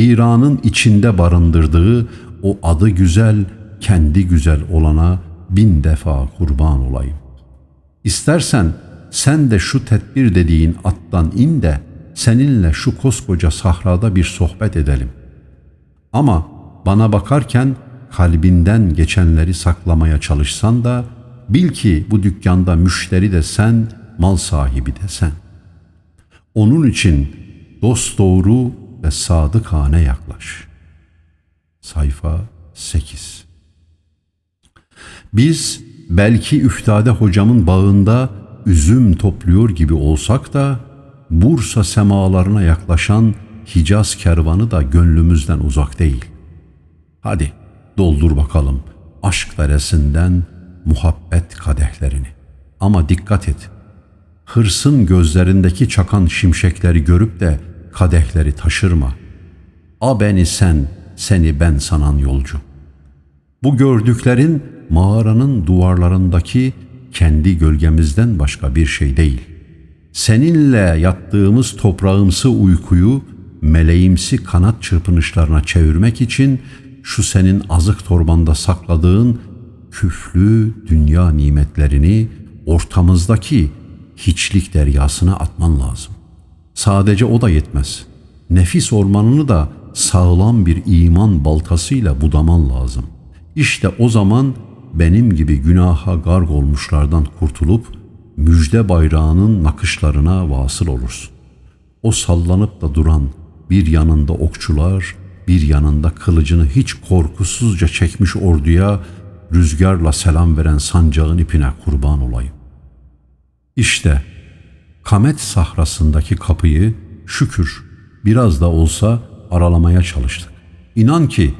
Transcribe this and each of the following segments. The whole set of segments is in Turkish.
Hiranın içinde barındırdığı o adı güzel, kendi güzel olana bin defa kurban olayım. İstersen sen de şu tedbir dediğin attan in de seninle şu koskoca sahrada bir sohbet edelim. Ama bana bakarken kalbinden geçenleri saklamaya çalışsan da bil ki bu dükkanda müşteri de sen, mal sahibi de sen. Onun için dost doğru ve sadıkane yaklaş. Sayfa 8 Biz belki Üftade hocamın bağında üzüm topluyor gibi olsak da Bursa semalarına yaklaşan Hicaz kervanı da gönlümüzden uzak değil. Hadi doldur bakalım aşk deresinden muhabbet kadehlerini. Ama dikkat et. Hırsın gözlerindeki çakan şimşekleri görüp de kadehleri taşırma. A beni sen, seni ben sanan yolcu. Bu gördüklerin mağaranın duvarlarındaki kendi gölgemizden başka bir şey değil. Seninle yattığımız toprağımsı uykuyu meleğimsi kanat çırpınışlarına çevirmek için şu senin azık torbanda sakladığın küflü dünya nimetlerini ortamızdaki hiçlik deryasına atman lazım. Sadece o da yetmez. Nefis ormanını da sağlam bir iman baltasıyla budaman lazım. İşte o zaman benim gibi günaha garg olmuşlardan kurtulup müjde bayrağının nakışlarına vasıl olursun. O sallanıp da duran bir yanında okçular, bir yanında kılıcını hiç korkusuzca çekmiş orduya rüzgarla selam veren sancağın ipine kurban olayım. İşte Kamet sahrasındaki kapıyı şükür biraz da olsa aralamaya çalıştık. İnan ki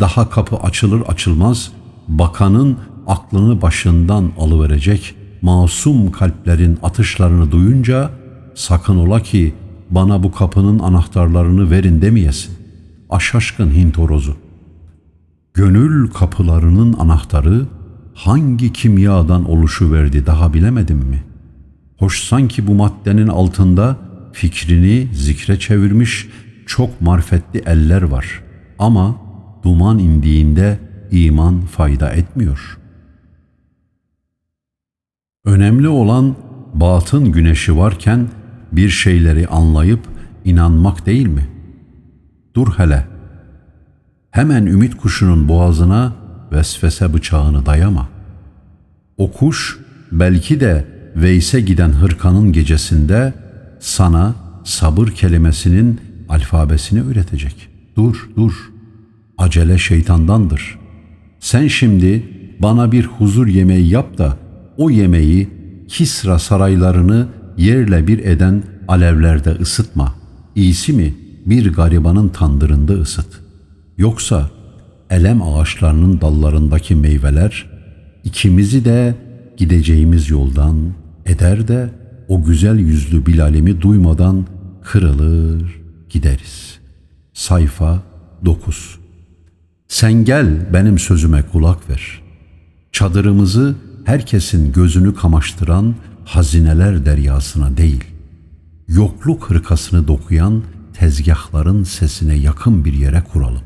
daha kapı açılır açılmaz bakanın aklını başından alıverecek masum kalplerin atışlarını duyunca sakın ola ki bana bu kapının anahtarlarını verin demeyesin. Aşaşkın Hint horozu. Gönül kapılarının anahtarı hangi kimyadan oluşu verdi daha bilemedim mi? Hoş sanki bu maddenin altında fikrini zikre çevirmiş çok marifetli eller var. Ama duman indiğinde iman fayda etmiyor. Önemli olan batın güneşi varken bir şeyleri anlayıp inanmak değil mi? Dur hele. Hemen ümit kuşunun boğazına vesvese bıçağını dayama. O kuş belki de Veys'e giden hırkanın gecesinde sana sabır kelimesinin alfabesini üretecek. Dur, dur. Acele şeytandandır. Sen şimdi bana bir huzur yemeği yap da o yemeği Kisra saraylarını yerle bir eden alevlerde ısıtma. İyisi mi bir garibanın tandırında ısıt. Yoksa elem ağaçlarının dallarındaki meyveler ikimizi de gideceğimiz yoldan eder de o güzel yüzlü Bilal'imi duymadan kırılır gideriz. Sayfa 9 Sen gel benim sözüme kulak ver. Çadırımızı herkesin gözünü kamaştıran hazineler deryasına değil, yokluk hırkasını dokuyan tezgahların sesine yakın bir yere kuralım.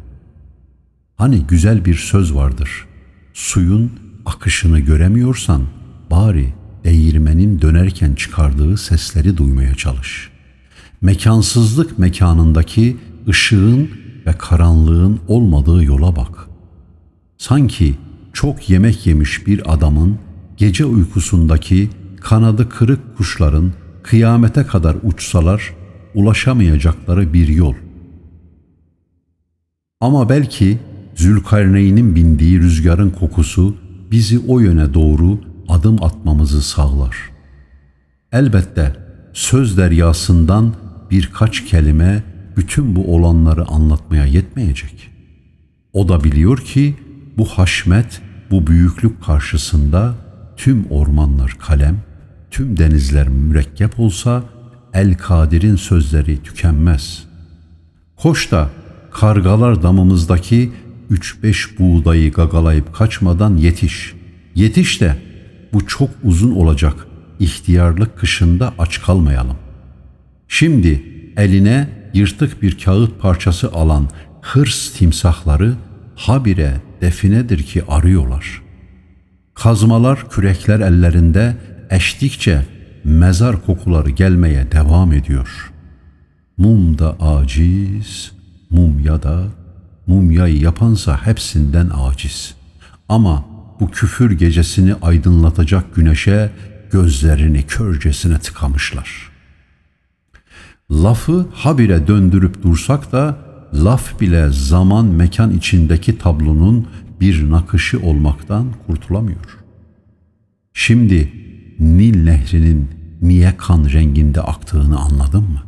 Hani güzel bir söz vardır. Suyun akışını göremiyorsan bari değirmenin dönerken çıkardığı sesleri duymaya çalış. Mekansızlık mekanındaki ışığın ve karanlığın olmadığı yola bak. Sanki çok yemek yemiş bir adamın gece uykusundaki kanadı kırık kuşların kıyamete kadar uçsalar ulaşamayacakları bir yol. Ama belki Zülkarneyn'in bindiği rüzgarın kokusu bizi o yöne doğru adım atmamızı sağlar. Elbette söz deryasından birkaç kelime bütün bu olanları anlatmaya yetmeyecek. O da biliyor ki bu haşmet, bu büyüklük karşısında tüm ormanlar kalem, tüm denizler mürekkep olsa El Kadir'in sözleri tükenmez. Koş da kargalar damımızdaki üç beş buğdayı gagalayıp kaçmadan yetiş. Yetiş de bu çok uzun olacak ihtiyarlık kışında aç kalmayalım. Şimdi eline yırtık bir kağıt parçası alan hırs timsahları habire definedir ki arıyorlar. Kazmalar, kürekler ellerinde eştikçe mezar kokuları gelmeye devam ediyor. Mum da aciz, mumya da, mumyayı yapansa hepsinden aciz. Ama bu küfür gecesini aydınlatacak güneşe gözlerini körcesine tıkamışlar. Lafı habire döndürüp dursak da laf bile zaman mekan içindeki tablonun bir nakışı olmaktan kurtulamıyor. Şimdi Nil nehrinin niye kan renginde aktığını anladın mı?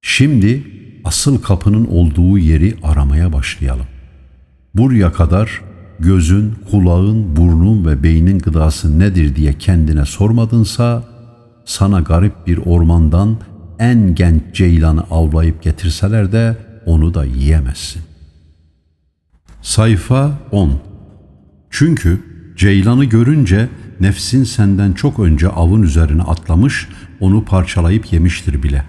Şimdi asıl kapının olduğu yeri aramaya başlayalım. Buraya kadar gözün, kulağın, burnun ve beynin gıdası nedir diye kendine sormadınsa, sana garip bir ormandan en genç ceylanı avlayıp getirseler de onu da yiyemezsin. Sayfa 10 Çünkü ceylanı görünce nefsin senden çok önce avın üzerine atlamış, onu parçalayıp yemiştir bile.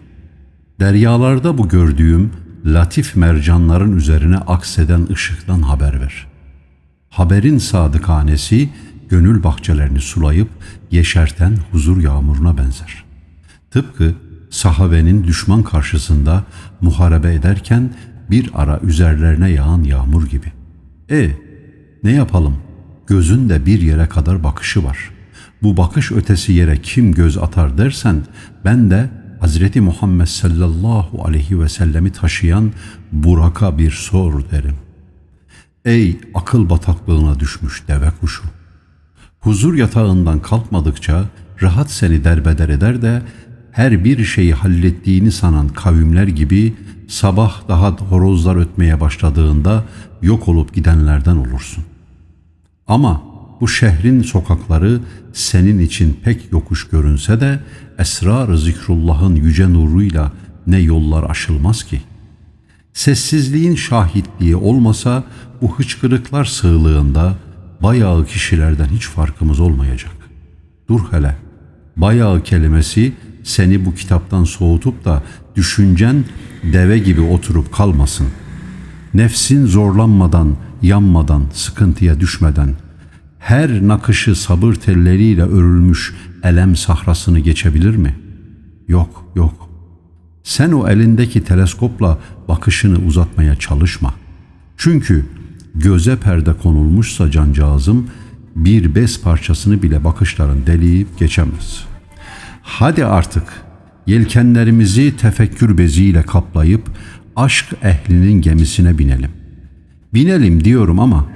Deryalarda bu gördüğüm latif mercanların üzerine akseden ışıktan haber ver. Haberin sadıkanesi gönül bahçelerini sulayıp yeşerten huzur yağmuruna benzer. Tıpkı sahabenin düşman karşısında muharebe ederken bir ara üzerlerine yağan yağmur gibi. E ne yapalım? Gözün de bir yere kadar bakışı var. Bu bakış ötesi yere kim göz atar dersen ben de Hazreti Muhammed sallallahu aleyhi ve sellemi taşıyan Burak'a bir sor derim. Ey akıl bataklığına düşmüş deve kuşu! Huzur yatağından kalkmadıkça rahat seni derbeder eder de her bir şeyi hallettiğini sanan kavimler gibi sabah daha horozlar ötmeye başladığında yok olup gidenlerden olursun. Ama bu şehrin sokakları senin için pek yokuş görünse de esrar-ı zikrullahın yüce nuruyla ne yollar aşılmaz ki. Sessizliğin şahitliği olmasa bu hıçkırıklar sığlığında bayağı kişilerden hiç farkımız olmayacak. Dur hele, bayağı kelimesi seni bu kitaptan soğutup da düşüncen deve gibi oturup kalmasın. Nefsin zorlanmadan, yanmadan, sıkıntıya düşmeden, her nakışı sabır telleriyle örülmüş elem sahrasını geçebilir mi? Yok, yok. Sen o elindeki teleskopla bakışını uzatmaya çalışma. Çünkü göze perde konulmuşsa cancağızım bir bez parçasını bile bakışların deleyip geçemez. Hadi artık yelkenlerimizi tefekkür beziyle kaplayıp aşk ehlinin gemisine binelim. Binelim diyorum ama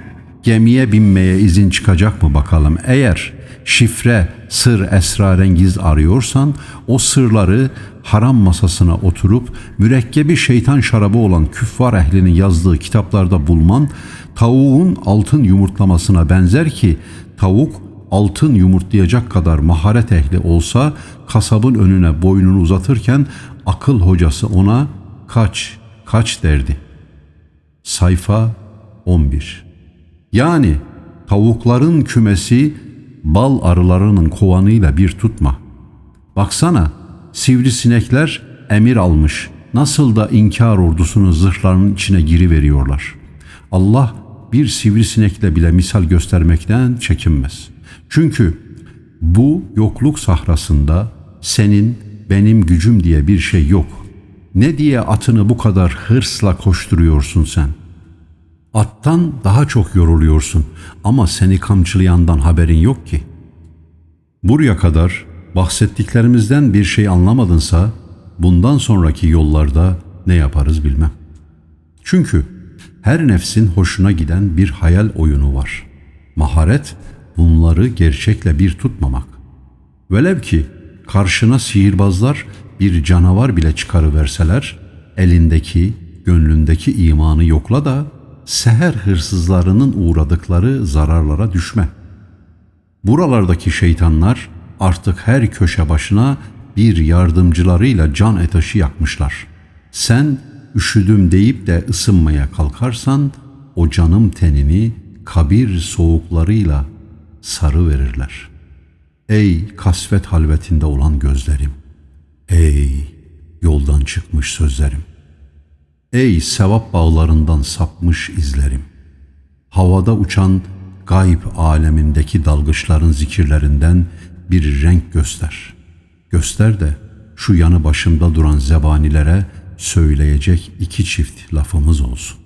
gemiye binmeye izin çıkacak mı bakalım? Eğer şifre, sır, esrarengiz arıyorsan o sırları haram masasına oturup mürekkebi şeytan şarabı olan küffar ehlinin yazdığı kitaplarda bulman tavuğun altın yumurtlamasına benzer ki tavuk altın yumurtlayacak kadar maharet ehli olsa kasabın önüne boynunu uzatırken akıl hocası ona kaç kaç derdi. Sayfa 11 Yani tavukların kümesi bal arılarının kovanıyla bir tutma. Baksana sivrisinekler emir almış. Nasıl da inkar ordusunun zırhlarının içine giri veriyorlar. Allah bir sivrisinekle bile misal göstermekten çekinmez. Çünkü bu yokluk sahrasında senin benim gücüm diye bir şey yok. Ne diye atını bu kadar hırsla koşturuyorsun sen? Attan daha çok yoruluyorsun ama seni kamçılayandan haberin yok ki. Buraya kadar bahsettiklerimizden bir şey anlamadınsa bundan sonraki yollarda ne yaparız bilmem. Çünkü her nefsin hoşuna giden bir hayal oyunu var. Maharet bunları gerçekle bir tutmamak. Velev ki karşına sihirbazlar bir canavar bile çıkarıverseler, elindeki, gönlündeki imanı yokla da seher hırsızlarının uğradıkları zararlara düşme. Buralardaki şeytanlar artık her köşe başına bir yardımcılarıyla can etaşı yakmışlar. Sen üşüdüm deyip de ısınmaya kalkarsan o canım tenini kabir soğuklarıyla sarı verirler. Ey kasvet halvetinde olan gözlerim! Ey yoldan çıkmış sözlerim. Ey sevap bağlarından sapmış izlerim. Havada uçan gayb alemindeki dalgıçların zikirlerinden bir renk göster. Göster de şu yanı başımda duran zebanilere söyleyecek iki çift lafımız olsun.